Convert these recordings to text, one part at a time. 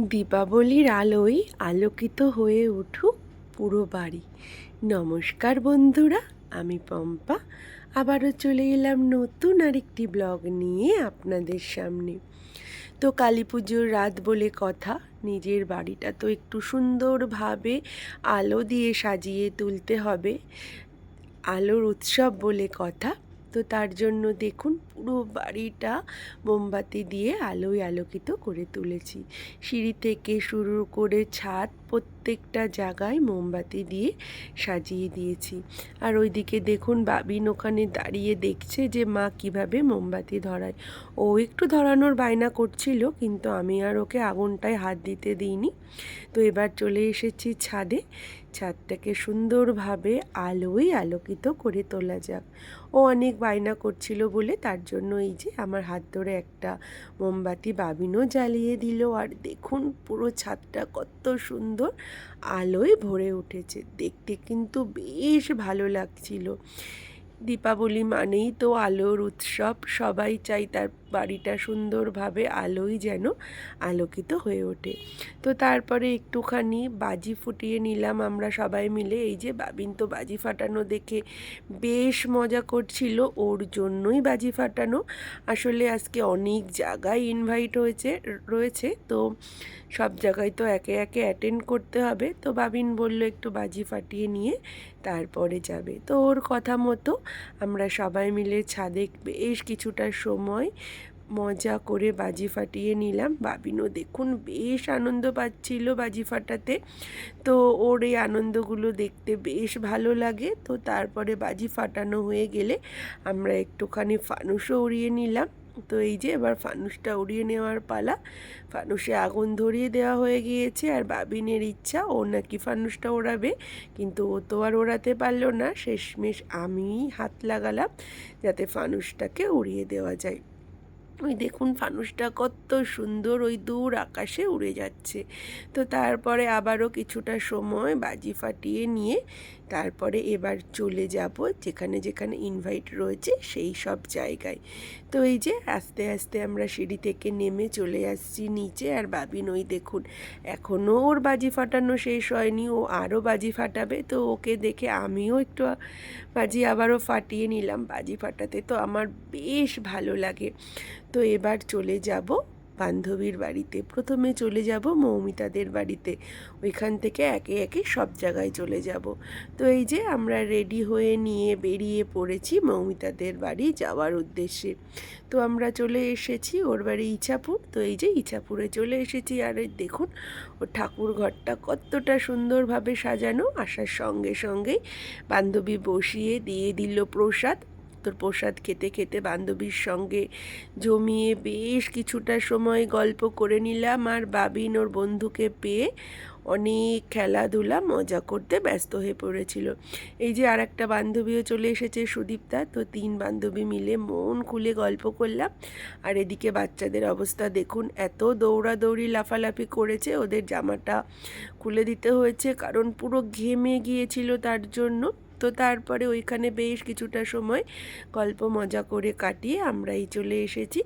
দীপাবলির আলোয় আলোকিত হয়ে উঠুক পুরো বাড়ি। নমস্কার বন্ধুরা, আমি পম্পা। আবারও চলে এলাম নতুন আরেকটি ব্লগ নিয়ে আপনাদের সামনে। তো কালী পুজোর রাত বলে কথা, নিজের বাড়িটা তো একটু সুন্দরভাবে আলো দিয়ে সাজিয়ে তুলতে হবে। আলোর উৎসব বলে কথা তো তার জন্য দেখুন পুরো বাড়িটা মোমবাতি দিয়ে আলোয় আলোকিত করে তুলেছি। সিঁড়ি থেকে শুরু করে ছাদ প্রত্যেকটা জায়গায় মোমবাতি দিয়ে সাজিয়ে দিয়েছি। আর ওইদিকে দেখুন বাবিন ওখানে দাঁড়িয়ে দেখছে যে মা কীভাবে মোমবাতি ধরায়। ও একটু ধরানোর বায়না করছিল, কিন্তু আমি আর ওকে আগুনটায় হাত দিতে দিইনি। তো এবার চলে এসেছি ছাদে। ছাদটাকে সুন্দরভাবে আলোয় আলোকিত করে তোলা যাক। ও অনেক বায়না করছিল বলে তার জন্য এই যে আমার হাত ধরে একটা মোমবাতি বাবিনও জ্বালিয়ে দিল। আর দেখুন পুরো ছাদটা কত সুন্দর আলোয় ভরে উঠেছে। দেখতে কিন্তু বেশ ভালো লাগছিল। দীপাবলি মানেই তো আলোর উৎসব। সবাই চাই তার বাড়িটা সুন্দরভাবে আলোই যেন আলোকিত হয়ে ওঠে। তো তারপরে একটুখানি বাজি ফুটিয়ে নিলাম আমরা সবাই মিলে। এই যে বাবিন তো বাজি ফাটানো দেখে বেশ মজা করছিল, ওর জন্যই বাজি ফাটানো। আসলে আজকে অনেক জায়গায় ইনভাইট হয়েছে, রয়েছে। তো সব জায়গায় তো একে একে অ্যাটেন্ড করতে হবে। তো বাবিন বলল একটু বাজি ফাটিয়ে নিয়ে তারপরে যাবে। তো ওর কথা মতো আমরা সবাই মিলে ছাদে বেশ কিছুটা সময় মজা করে বাজি ফাটিয়ে নিলাম। বাবিনও দেখুন বেশ আনন্দ পাচ্ছিল বাজি ফাটাতে। তো ওর এই আনন্দগুলো দেখতে বেশ ভালো লাগে। তো তারপরে বাজি ফাটানো হয়ে গেলে আমরা একটুখানি ফানুসও উড়িয়ে নিলাম। তো এই যে এবার ফানুসটা উড়িয়ে নেওয়ার পালা। ফানুসে আগুন ধরিয়ে দেওয়া হয়ে গিয়েছে আর বাবিনের ইচ্ছা, ও নাকি ফানুসটা ওড়াবে। কিন্তু ও তো আর ওড়াতে পারল না। শেষমেশ আমিই হাত লাগালাম যাতে ফানুসটাকে উড়িয়ে দেওয়া যায়। ওই দেখুন ফানুসটা কত সুন্দর ওই দূর আকাশে উড়ে যাচ্ছে। তো তারপরে আবারও কিছুটা সময় বাজি ফাটিয়ে নিয়ে তারপরে এবার চলে যাব যেখানে যেখানে ইনভাইট রয়েছে সেই সব জায়গায়। তো এই যে আস্তে আস্তে আমরা সিঁড়ি থেকে নেমে চলে আসছি নিচে। আর বাবিন ওই দেখুন এখনও ওর বাজি ফাটানো শেষ হয়নি, ও আরও বাজি ফাটাবে। তো ওকে দেখে আমিও একটু বাজি আবারও ফাটিয়ে নিলাম। বাজি ফাটাতে তো আমার বেশ ভালো লাগে। তো এবার চলে যাব বান্ধবীর বাড়িতে। প্রথমে চলে যাব মৌমিতাদের বাড়িতে। ওইখান থেকে একে একে সব জায়গায় চলে যাব। তো এই যে আমরা রেডি হয়ে নিয়ে বেরিয়ে পড়েছি মৌমিতাদের বাড়ি যাওয়ার উদ্দেশ্যে। তো আমরা চলে এসেছি ওর বাড়ি ইছাপুর। তো এই যে ইছাপুরে চলে এসেছি। আর দেখুন, ওর ঠাকুর ঘরটা কতটা সুন্দরভাবে সাজানো। আসার সঙ্গে সঙ্গেই বান্ধবী বসিয়ে দিয়ে দিল প্রসাদ। তোর প্রসাদ খেতে খেতে বান্ধবীর সঙ্গে জমিয়ে বেশ কিছুটা সময় গল্প করে নিলাম আর বাবিন ওর বন্ধুকে পেয়ে অনেক খেলাধুলা, মজা করতে ব্যস্ত হয়ে পড়েছিল। এই যে আর একটা বান্ধবীও চলে এসেছে সুদীপ্তা, তো তিন বান্ধবী মিলে মন খুলে গল্প করলাম। আর এদিকে বাচ্চাদের অবস্থা দেখুন, এত দৌড়াদৌড়ি লাফালাফি করেছে, ওদের জামাটা খুলে দিতে হয়েছে, কারণ পুরো ঘেমে গিয়েছিল তার জন্য। তো তারপরে ওইখানে বেশ কিছুটা সময় গল্প মজা করে কাটিয়ে আমরাই চলে এসেছি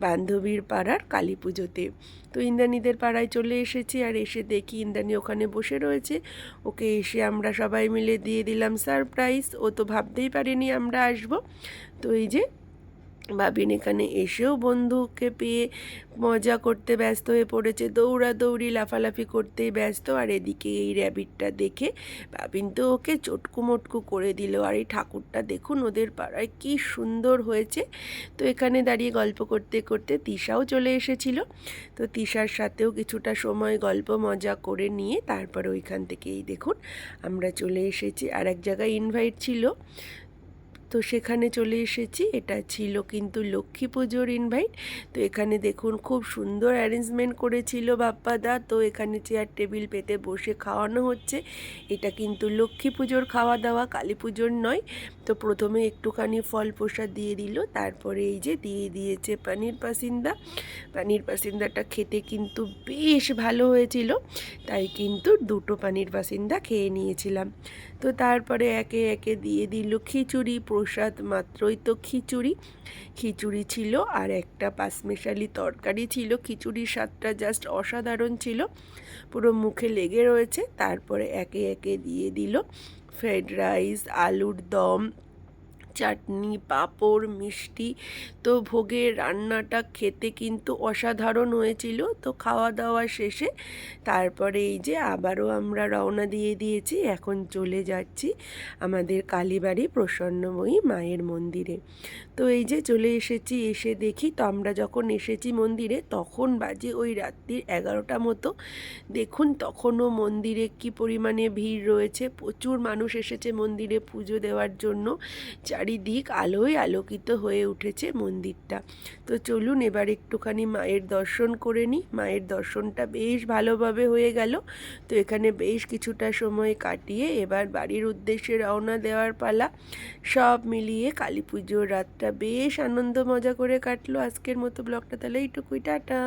বান্ধবীর পাড়ার কালী পুজোতে। তো ইন্দ্রাণীদের পাড়ায় চলে এসেছি আর এসে দেখি ইন্দ্রাণী ওখানে বসে রয়েছে। ওকে এসে আমরা সবাই মিলে দিয়ে দিলাম সারপ্রাইজ। ও তো ভাবতেই পারিনি আমরা আসব। তো এই যে বাবিন এখানে এসেও বন্ধুকে পেয়ে মজা করতে ব্যস্ত হয়ে পড়েছে। দৌড়াদৌড়ি, লাফালাফি করতেই ব্যস্ত। আর এদিকে এই র্যাবিটটা দেখে ভাবিন তো ওকে চটকু মটকু করে দিল। আর এই ঠাকুরটা দেখুন ওদের পাড়ায় কি সুন্দর হয়েছে। তো এখানে দাঁড়িয়ে গল্প করতে করতে তিশাও চলে এসেছিল। তো তিশার সাথেও কিছুটা সময় গল্প মজা করে নিয়ে তারপরে ওইখান থেকেই দেখুন আমরা চলে এসেছি। আর এক জায়গায় ইনভাইট ছিল। তো সেখানে চলে এসেছি। এটা ছিল কিন্তু লক্ষ্মী পুজোর ইনভাইট তো এখানে দেখুন খুব সুন্দর অ্যারেঞ্জমেন্ট করেছিল বাপ্পাদা। তো এখানে চেয়ার টেবিল পেতে বসে খাওয়ানো হচ্ছে। এটা কিন্তু লক্ষ্মী পুজোর খাওয়া দাওয়া, কালী পুজোর নয়। তো প্রথমে একটুখানি ফল প্রসাদ দিয়ে দিল। তারপরে এই যে দিয়ে দিয়েছে পানির পাসিন্দা। পানির পাসিন্দাটা খেতে কিন্তু বেশ ভালো হয়েছিল। তাই কিন্তু দুটো পানির পাসিন্দা খেয়ে নিয়েছিলাম। তো তারপরে একে একে দিয়ে দিল খিচুড়ি প্রসাদ মাত্রই তো খিচুড়ি। খিচুড়ি ছিল আর একটা পাঁচমেশালি তরকারি ছিল। খিচুড়ির স্বাদটা জাস্ট অসাধারণ ছিল। পুরো মুখে লেগে রয়েছে। তারপরে একে একে দিয়ে দিল। ফ্রাইড রাইস, আলুর দম চাটনি, পাঁপড়, মিষ্টি। তো ভোগের রান্নাটা খেতে কিন্তু অসাধারণ হয়েছিল। তো খাওয়া দাওয়া শেষে তারপরে এই যে আবারও আমরা রওনা দিয়ে দিয়েছি, এখন চলে যাচ্ছি আমাদের কালীবাড়ি প্রসন্নময়ী মায়ের মন্দিরে। তো এই যে চলে এসেছি, এসে দেখি তো আমরা যখন এসেছি মন্দিরে, তখন বাজে ওই রাত্রির এগারোটা মতো। দেখুন তখনও মন্দিরে কি পরিমাণে ভিড় রয়েছে। প্রচুর মানুষ এসেছে মন্দিরে পুজো দেওয়ার জন্য। চারিদিক আলোয় আলোকিত হয়ে উঠেছে মন্দিরটা। তো চলুন এবার একটুখানি মায়ের দর্শন করে নিই। মায়ের দর্শনটা বেশ ভালোভাবে হয়ে গেল। তো এখানে বেশ কিছুটা সময় কাটিয়ে এবার বাড়ির উদ্দেশ্যে রওনা দেওয়ার পালা। সব মিলিয়ে কালী পুজোর রাতটা বেশ আনন্দ মজা করে কাটলো। আজকের মতো ব্লগটা তাহলে এইটুকুই। টাটা।